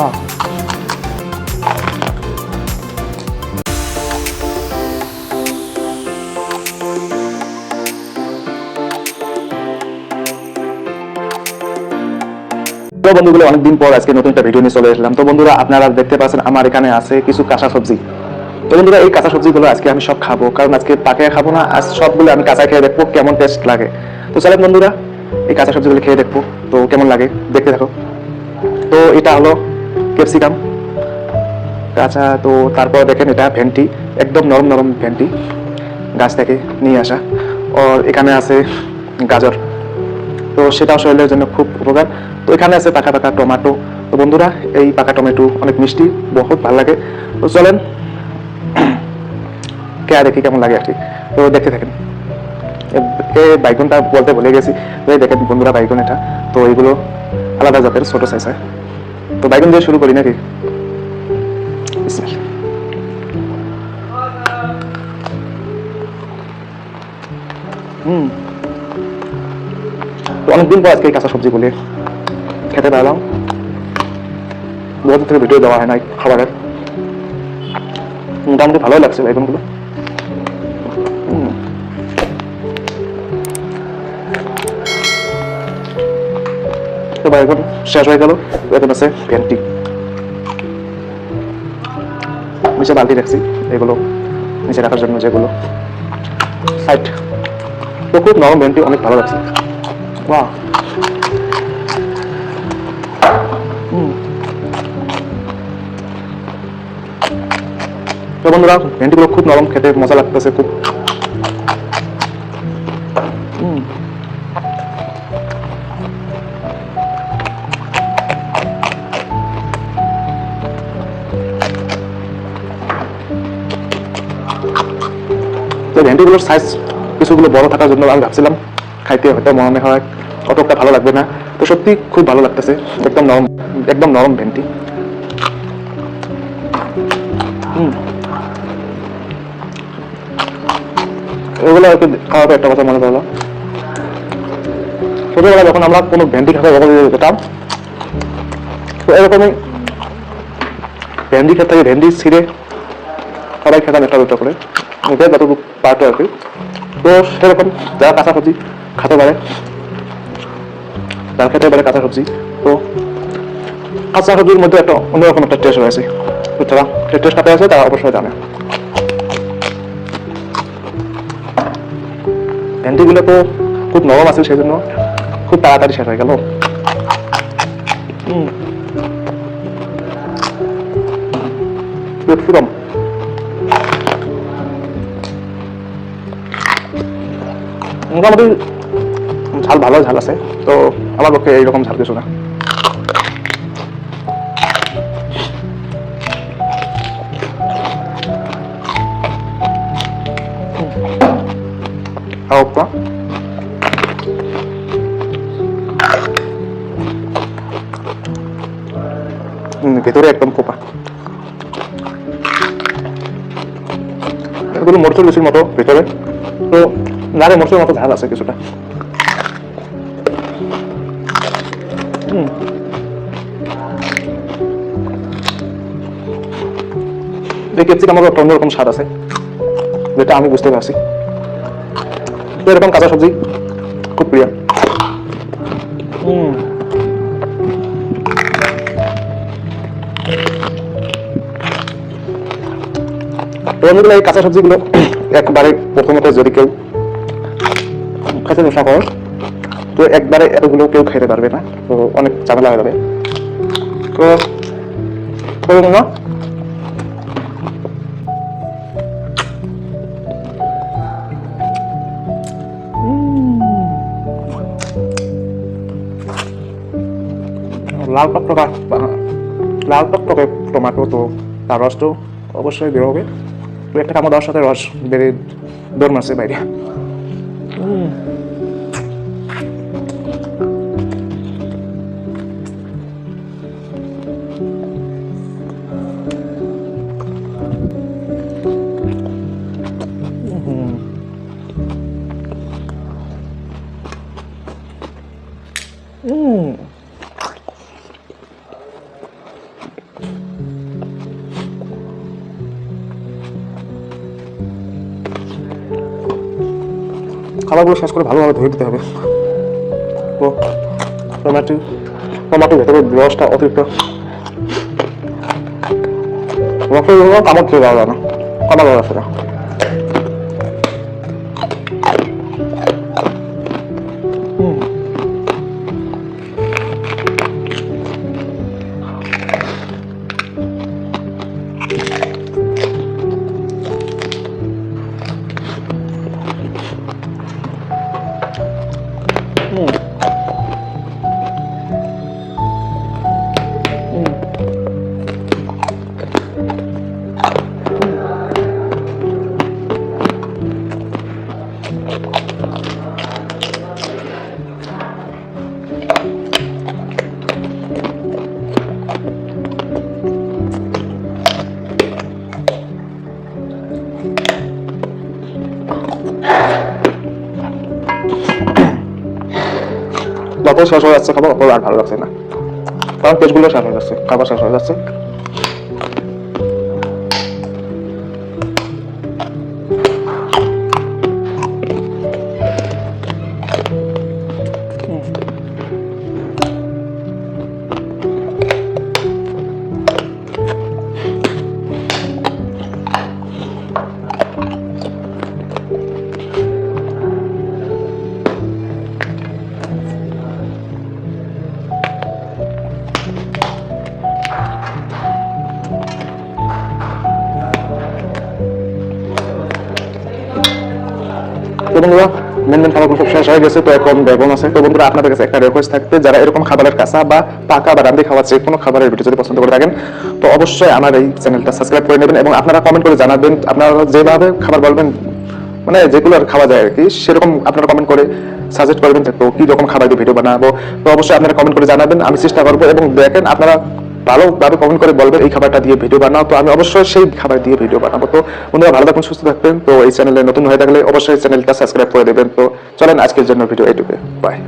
বাহ। তো বন্ধুগুলো, অনেকদিন পর আজকে নতুন একটা ভিডিও নিয়ে চলে এসলাম। তো বন্ধুরা, আপনারা দেখতে পাচ্ছেন আমার এখানে আছে কিছু কাঁচা সবজি। তো বন্ধুরা, এই কাঁচা সবজিগুলো আজকে আমি সব খাব, কারণ আজকে পাকে খাব না, আজ সবগুলো আমি কাঁচা খেয়ে দেখব, কেমন টেস্ট লাগে। তো চলেন বন্ধুরা, এই কাঁচা সবজিগুলো খেয়ে দেখব, তো কেমন লাগে, দেখতে থাকো। তো এটা হলো ক্যাপসিকাম কাঁচা তো তারপর দেখেন এটা ভেন্টি, একদম নরম নরম ভেন্টি, গাছ থেকে নিয়ে আসা। আর এখানে আছে গাজর। তো সেটাও শরীরের জন্য খুব উপকার। তো এখানে আছে পাকা পাকা টমেটো। তো বন্ধুরা, এই পাকা টমেটো অনেক মিষ্টি, বহুত ভালো লাগে। তো চলেন কে দেখি কেমন লাগে আর কি। তো দেখতে থাকেন। এ- বাইকনটা বলতে ভুলে গেছি। তো দেখেন বন্ধুরা বাইকন এটা। তো এইগুলো আলাদা জাতের, ছোট সাইজ হয় তো বাইকন দিয়ে শুরু করি নাকি? হুম। তো অনেকদিন পর আজকে এই কাঁচা সবজিগুলি খেতে পারলাম। বহুদিন থেকে ভিডিও দেওয়া হয় নাই খাবারের। মোটামুটি ভালোই লাগছে বেগুনগুলো। তো বেগুন শেষ হয়ে গেল। বেগুন আছে ভেন্টি নিচে বালতি রাখছি। এগুলো নিচে রাখার জন্য যেগুলো। সাইড তো খুব নরম ভেন্টি অনেক ভালো লাগছে। বাহ। তো বন্ধুরা ভেন্ডিগুলো খুব নরম, খেতে মজা লাগতেছে, খুব তো ভেন্ডিগুলোর সাইজ কিছুগুলো বড় থাকার জন্য আমি ভাবছিলাম, খাইতে হয়তো মনে হয় অতটা ভালো লাগবে না। তো সত্যি খুব ভালো লাগতেছে, একদম নরম একদম নরম ভেন্টি। এগুলো আর কি একটা কথা মনে পড়ল। ছোটবেলায় যখন আমরা কোনো ভেন্ডি যেতাম, তো এরকমই ভেন্ডি খেতে ভেন্ডি ছিঁড়ে সবাই খেতাম একটা দুটো করে। মুখে যতটুকু পারতো আর কি তো সেরকম যারা কাঁচা সবজি খেতে পারে, যারা খেতে পারে কাঁচা সবজি তো কাঁচা সবজির মধ্যে একটা অন্যরকম একটা টেস্ট রয়েছে। যারা টেস্টটা পেয়েছে তারা অবশ্যই জানে। ভেন্ডিগুলো তো খুব নরম আছে সেই জন্য খুব তাড়াতাড়ি শেষ হয়ে গেল। হুম। ফুরম মোটামুটি ঝাল ভালো ঝাল আছে। তো আমার পক্ষে এইরকম ঝাল কিছু না। হুম, ভেতরে একদম এগুলো মরচুর লুচির মতো ভেতরে। তো নারে মরচুর মতো ঝাল আছে কিছুটা। হুম। এই ক্যাপসিকামের একটা অন্যরকম স্বাদ আছে, যেটা আমি বুঝতে পারছি। এরকম কাঁচা সবজি, খুব প্রিয়। হুম। এই কাঁচা সবজিগুলো একবারে প্রথমত যদি কেউ খেতে নেশা করো তো একবারে এতগুলো কেউ খেতে পারবে না। তো অনেক ঝামেলা হয়ে যাবে। তো করুন না। লাল টকটকা, লাল টকটকে টমেটো তো, তার রস তো অবশ্যই বেরোবে তো একটা দেওয়ার সাথে রস, বেড়ে দৌড় মারছে বাইরে। Mm. খাবারগুলো শেষ করে ভালোভাবে ধুয়ে দিতে হবে। তো টমেটো টমেটোর ভেতরে রসটা অতিরিক্ত। রসের জন্য কামড় খেয়ে যাওয়া যায় না। কামড় দেওয়া সেটা যত শেষ হয়ে যাচ্ছে, খাবার আর ভালো লাগছে না। কারণ পেজগুলো শেষ হয়ে যাচ্ছে, খাবার শেষ হয়ে যাচ্ছে। বন্ধুরা মেন খাবারগুলো সব শেষ হয়ে গেছে, তো এখন বেগুন আছে। তো বন্ধুরা, আপনাদের কাছে একটা রিকোয়েস্ট থাকবে যারা এরকম খাবারের কাঁচা বা পাকা বা রান্দি খাওয়া যে কোনো খাবারের ভিডিও যদি পছন্দ করে থাকেন, তো অবশ্যই আমার এই চ্যানেলটা সাবস্ক্রাইব করে নেবেন এবং আপনারা কমেন্ট করে জানাবেন, আপনারা যেভাবে খাবার বলবেন মানে যেগুলো আর খাওয়া যায় আর কি, সেরকম আপনারা কমেন্ট করে সাজেস্ট করবেন তো কি রকম খাবার ভিডিও বানাবো। তো অবশ্যই আপনারা কমেন্ট করে জানাবেন, আমি চেষ্টা করব এবং দেখেন আপনারা ভালোভাবে কমেন্ট করে বলবেন এই খাবারটা দিয়ে ভিডিও বানাও। তো আমি অবশ্যই সেই খাবার দিয়ে ভিডিও বানাবো। তো বন্ধুরা, ভালো থাকুন, সুস্থ থাকবেন। তো এই চ্যানেলে নতুন হয়ে থাকলে অবশ্যই চ্যানেলটা সাবস্ক্রাইব করে দেবেন। তো চলেন আজকের জন্য ভিডিও এইটুকু বাই